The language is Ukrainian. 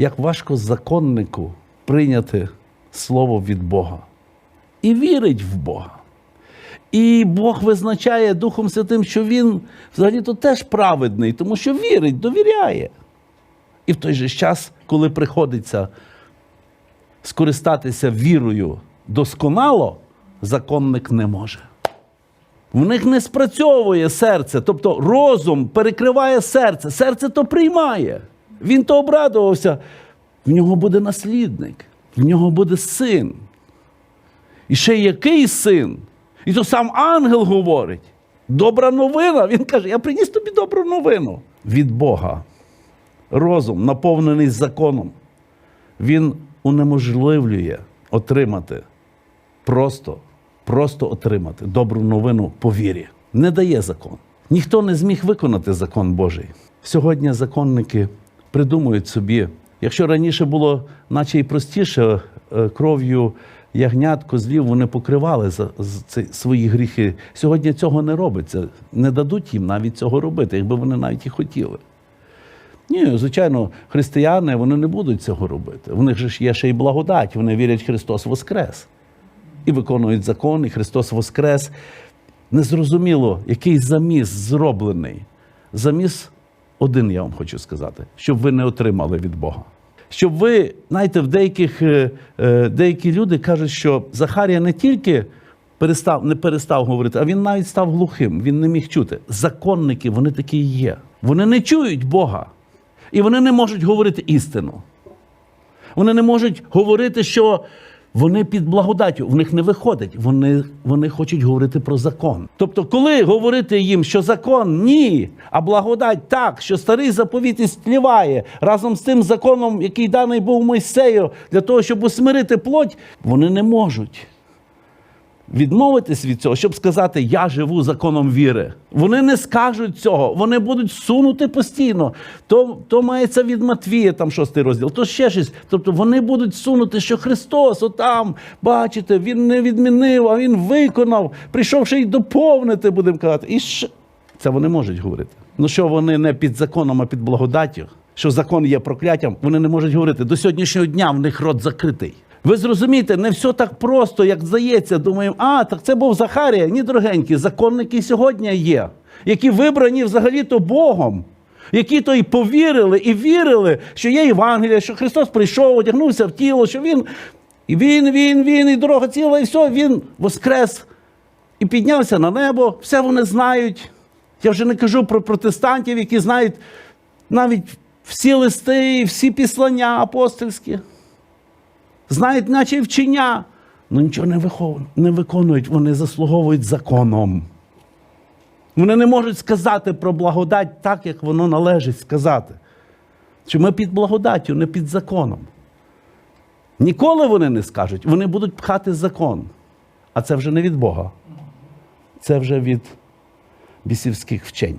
як важко законнику прийняти слово від Бога і вірить в Бога. І Бог визначає Духом Святим, що він взагалі-то теж праведний, тому що вірить, довіряє. І в той же час, коли приходиться скористатися вірою досконало, законник не може. В них не спрацьовує серце, тобто розум перекриває серце. Серце то приймає. Він то обрадувався. В нього буде наслідник, в нього буде син. І ще який син? І то сам ангел говорить. Добра новина. Він каже: Я приніс тобі добру новину від Бога. Розум, наповнений законом, він унеможливлює отримати просто, просто отримати добру новину по вірі. Не дає закон. Ніхто не зміг виконати закон Божий. Сьогодні законники придумують собі, якщо раніше було, наче й простіше, е, кров'ю ягнят, козлів вони покривали за, свої гріхи. Сьогодні цього не робиться. Не дадуть їм навіть цього робити, якби вони навіть і хотіли. Ні, звичайно, християни вони не будуть цього робити. В них ж є ще й благодать. Вони вірять, Христос Воскрес. І виконують закон, і Христос Воскрес. Незрозуміло, який заміс зроблений. Заміс один, я вам хочу сказати, щоб ви не отримали від Бога. Щоб ви, знаєте, в деяких е, е, деякі люди кажуть, що Захарія не тільки перестав, не перестав говорити, а він навіть став глухим, він не міг чути. Законники, вони такі і є. Вони не чують Бога. І вони не можуть говорити істину. Вони не можуть говорити, що вони під благодаттю. В них не виходить. Вони, вони хочуть говорити про закон. Тобто, коли говорити їм, що закон ні, а благодать так, що старий заповіт істліває разом з тим законом, який даний був Мойсею, для того, щоб усмирити плоть, вони не можуть відмовитись від цього, щоб сказати, я живу законом віри. Вони не скажуть цього, вони будуть сунути постійно. То, то мається від Матвія, там шостий розділ, то ще щось. Тобто вони будуть сунути, що Христос, отам, бачите, Він не відмінив, а Він виконав, прийшовши й доповнити, будемо казати. І ще... Це вони можуть говорити. Ну що вони не під законом, а під благодаттю, що закон є прокляттям, вони не можуть говорити. До сьогоднішнього дня в них рот закритий. Ви зрозумієте, не все так просто, як здається. Думаємо, а так це був Захарія. Ні, дорогенькі, законники сьогодні є, які вибрані взагалі-то Богом, які то й повірили, і вірили, що є Євангелія, що Христос прийшов, одягнувся в тіло, що Він, і Він, Він, Він, і дорога ціла, і все, Він воскрес і піднявся на небо. Все вони знають. Я вже не кажу про протестантів, які знають навіть всі листи, всі післання апостольські знають, наче вчення, але нічого не, виконують, вони заслуговують законом. Вони не можуть сказати про благодать так, як воно належить сказати. Що ми під благодаттю, не під законом. Ніколи вони не скажуть, вони будуть пхати закон. А це вже не від Бога. Це вже від бісівських вчень.